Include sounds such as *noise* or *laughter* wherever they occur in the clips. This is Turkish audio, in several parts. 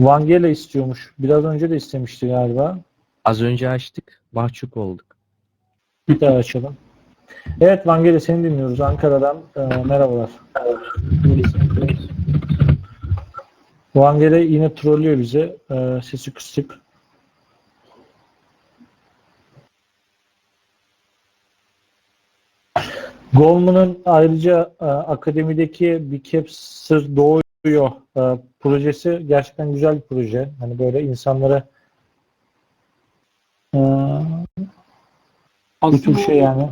Vangela istiyormuş. Biraz önce de istemişti galiba. Az önce açtık. Mahcup olduk. Bir daha açalım. Evet Vangela seni dinliyoruz. Ankara'dan e, merhabalar. Vangela yine trollüyor bize. E, sesi kısık. Goldman'ın ayrıca e, akademideki bir Caps'ır doğuyor e, projesi gerçekten güzel bir proje. Hani böyle insanlara e, bu tür şey yani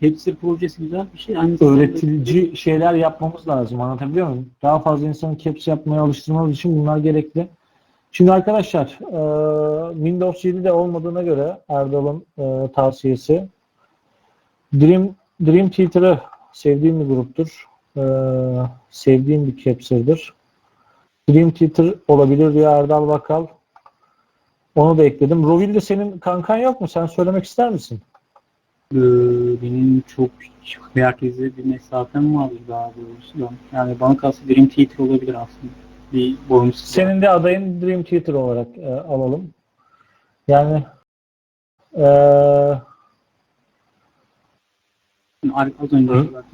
hepsi projesi güzel bir şey. Aynı öğretici şeyler yapmamız lazım. Anlatabiliyor muyum? Daha fazla insanı caps yapmaya alıştırmamız için bunlar gerekli. Şimdi arkadaşlar e, Windows 7'de olmadığına göre Erdal'ın e, tavsiyesi Dream Dream Theater'ı sevdiğim bir gruptur. E, sevdiğim bir capser'dır. Dream Theater olabilir diye Erdal Bakal. Onu da ekledim. Roville'de senin kankan yok mu? Sen söylemek ister misin? Ee, benim çok herkese bir mesafem vardır daha doğrusu. Yani bana kalsa Dream Theater olabilir aslında. Bir bağımsız. Senin de adayın Dream Theater olarak e, alalım. Yani e, Ar- Az önce Hı.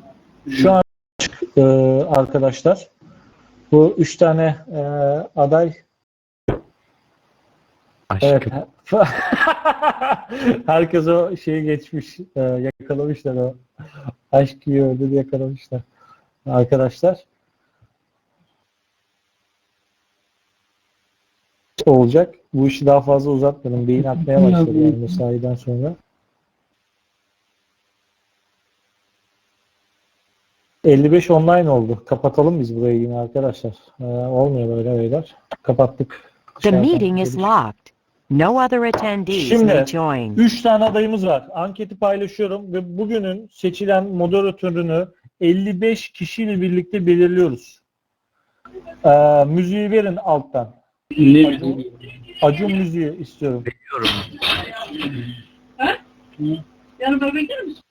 şu an e, arkadaşlar bu üç tane e, aday Aşkım. evet *laughs* herkes o şeyi geçmiş e, yakalamışlar o aşk yiyor ödülü yakalamışlar arkadaşlar olacak. Bu işi daha fazla uzatmadım. Beyin atmaya başladı yani mesaiden sonra. 55 online oldu. Kapatalım biz burayı yine arkadaşlar. Ee, olmuyor böyle beyler. Kapattık. The Dışarıdan meeting is geliş. locked. No other attendees Şimdi- may join. 3 tane adayımız var. Anketi paylaşıyorum ve bugünün seçilen moderatörünü 55 kişiyle birlikte belirliyoruz. Ee, müziği verin alttan. Ne bileyim. Acun müziği istiyorum. Bekliyorum. Yanıma bekler misin?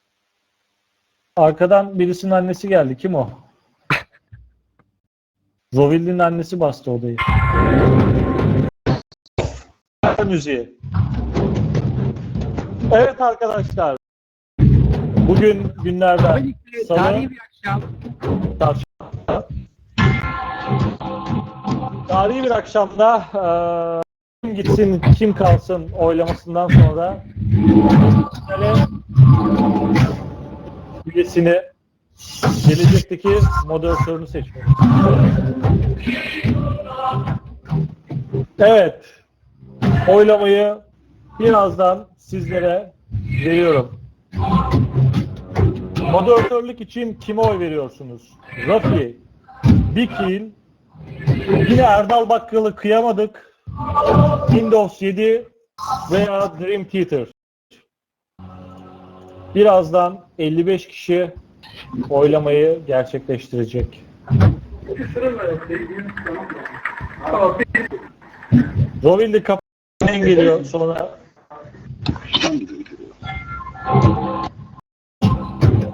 Arkadan birisinin annesi geldi. Kim o? *laughs* Roville'nin annesi bastı odayı. Müziği. Evet arkadaşlar. Bugün günlerden salı. Tarihi bir akşam. Çarşamba. Tarihi bir akşamda eee, kim gitsin kim kalsın oylamasından sonra üyesini gelecekteki moderatörünü seçiyoruz. Evet. Oylamayı birazdan sizlere veriyorum. Moderatörlük için kime oy veriyorsunuz? Rafi, Bikil, yine Erdal Bakkal'ı kıyamadık. Windows 7 veya Dream Theater. Birazdan 55 kişi oylamayı gerçekleştirecek. Rovilli kapıdan geliyor sonra.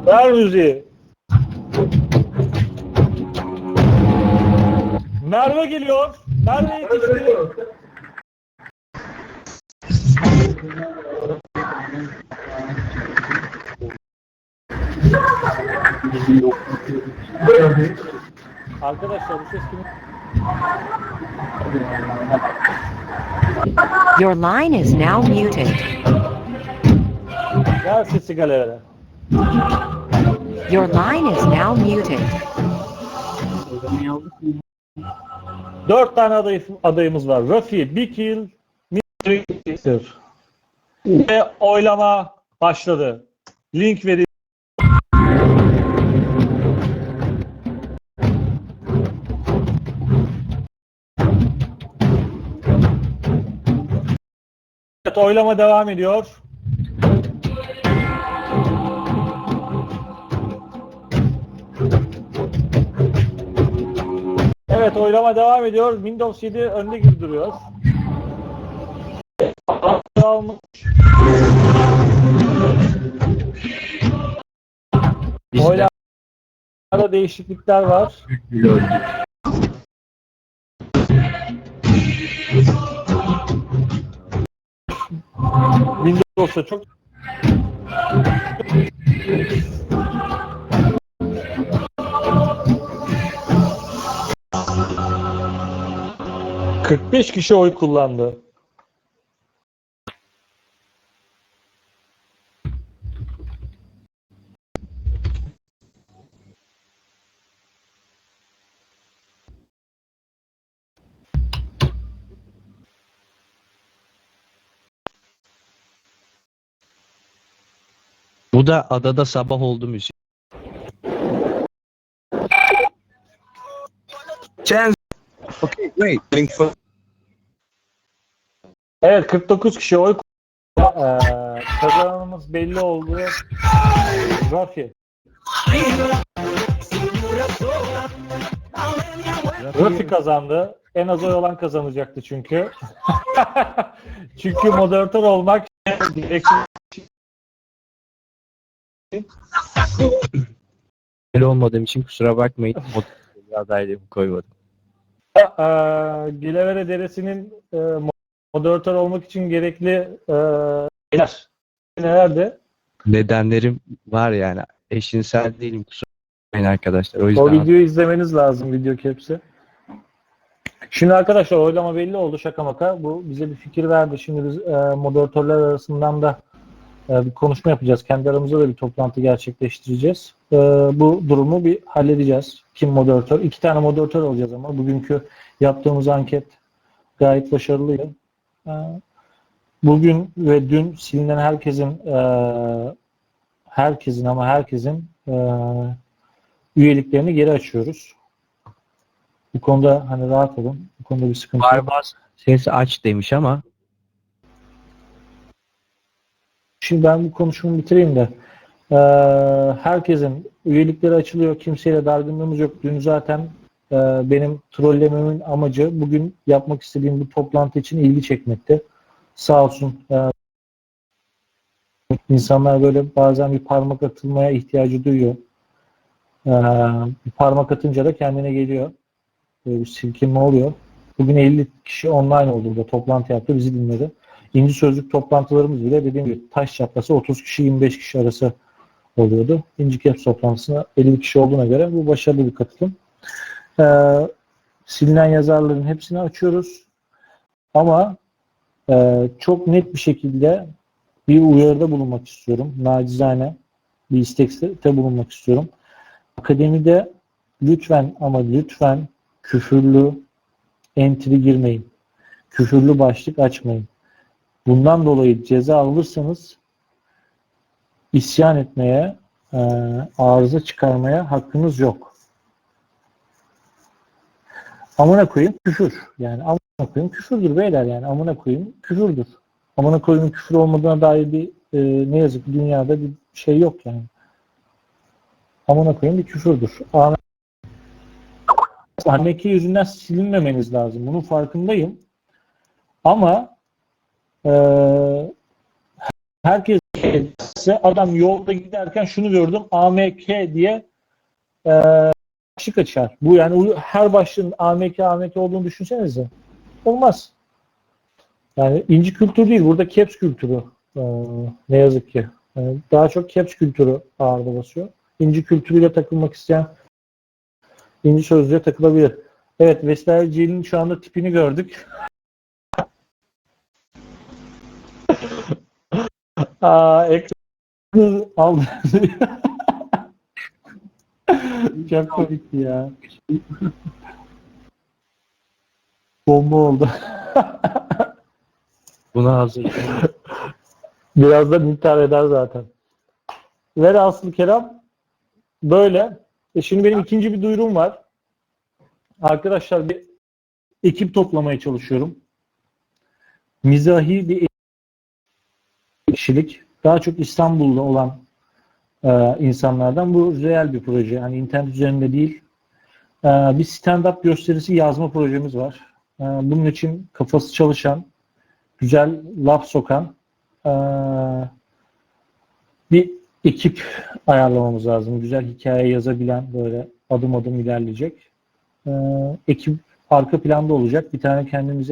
Ver müziği. Merve geliyor. Merve yetişti. Arkadaşlar bu ses kimin? Your line is now muted. Ver sesi galere. Your line is now muted. Dört tane aday, adayımız var. Rafi, Bikil, Mitri, Ve oylama başladı. Link verin. Evet, oylama devam ediyor. Evet oylama devam ediyor. Windows 7 önde gibi duruyor. Almış. Oylamada değişiklikler var. Windows'ta çok ...45 kişi oy kullandı. Bu da adada sabah oldu müzik. Chance. Okay, great. Thanks for Evet 49 kişi oy kullandı. Ee, kazananımız belli oldu. Rafi. Rafi kazandı. En az oy olan kazanacaktı çünkü. *laughs* çünkü moderatör olmak direkt *coughs* Öyle olmadığım için kusura bakmayın. *coughs* Adaylığımı koymadım. Ee, Gilevere Deresi'nin e, moderatör olmak için gerekli e, neler? Nelerdi? Nedenlerim var yani. Eşcinsel değilim kusura bakmayın arkadaşlar. O yüzden O videoyu izlemeniz lazım video caps'i. Şimdi arkadaşlar oylama belli oldu şaka maka. Bu bize bir fikir verdi. Şimdi biz e, moderatörler arasından da bir konuşma yapacağız. Kendi aramızda da bir toplantı gerçekleştireceğiz. E, bu durumu bir halledeceğiz. Kim moderatör? İki tane moderatör olacağız ama bugünkü yaptığımız anket gayet başarılıydı. E, bugün ve dün silinen herkesin e, herkesin ama herkesin e, üyeliklerini geri açıyoruz. Bu konuda hani rahat olun. Bu konuda bir sıkıntı yok. Barbaz sesi aç demiş ama Şimdi ben bu konuşumu bitireyim de e, herkesin üyelikleri açılıyor. Kimseyle dargınlığımız yok. Dün zaten e, benim trollememin amacı bugün yapmak istediğim bu toplantı için ilgi çekmekti. Sağ olsun e, insanlar böyle bazen bir parmak atılmaya ihtiyacı duyuyor. E, bir parmak atınca da kendine geliyor. Böyle bir silkinme oluyor. Bugün 50 kişi online oldu burada. Toplantı yaptı. Bizi dinledi. İnci sözlük toplantılarımız bile dediğim gibi taş çatlası 30 kişi 25 kişi arası oluyordu. İnci Caps toplantısına 50 kişi olduğuna göre bu başarılı bir katılım. Ee, silinen yazarların hepsini açıyoruz. Ama e, çok net bir şekilde bir uyarıda bulunmak istiyorum. Nacizane bir istekte bulunmak istiyorum. Akademide lütfen ama lütfen küfürlü entry girmeyin. Küfürlü başlık açmayın. Bundan dolayı ceza alırsanız isyan etmeye, e, arıza çıkarmaya hakkınız yok. Amına koyayım küfür. Yani amına koyayım küfürdür beyler yani. Amına koyayım küfürdür. Amına koyayım küfür olmadığına dair bir e, ne yazık ki dünyada bir şey yok yani. Amına koyayım bir küfürdür. Ahmet Anneki yüzünden silinmemeniz lazım. Bunun farkındayım. Ama eee herkes adam yolda giderken şunu gördüm AMK diye eee başlık açar. Bu yani her başlığın AMK AMK olduğunu düşünsenize. Olmaz. Yani inci kültürü değil. Burada caps kültürü. eee, ne yazık ki. Yani daha çok caps kültürü ağırda basıyor. İnci kültürüyle takılmak isteyen İnci sözlüğe takılabilir. Evet, Vestel Ceylin'in şu anda tipini gördük. Aa, ekranı aldı. Çok komikti ya. Bomba oldu. buna hazır. Birazdan intihar eder zaten. Velhasıl kelam böyle. E şimdi benim ikinci bir duyurum var. Arkadaşlar bir ekip toplamaya çalışıyorum. Mizahi bir kişilik. Daha çok İstanbul'da olan e, insanlardan. Bu real bir proje. Yani internet üzerinde değil. E, bir stand-up gösterisi yazma projemiz var. E, bunun için kafası çalışan, güzel laf sokan e, bir ekip ayarlamamız lazım. Güzel hikaye yazabilen böyle adım adım ilerleyecek. Ee, ekip arka planda olacak. Bir tane kendimize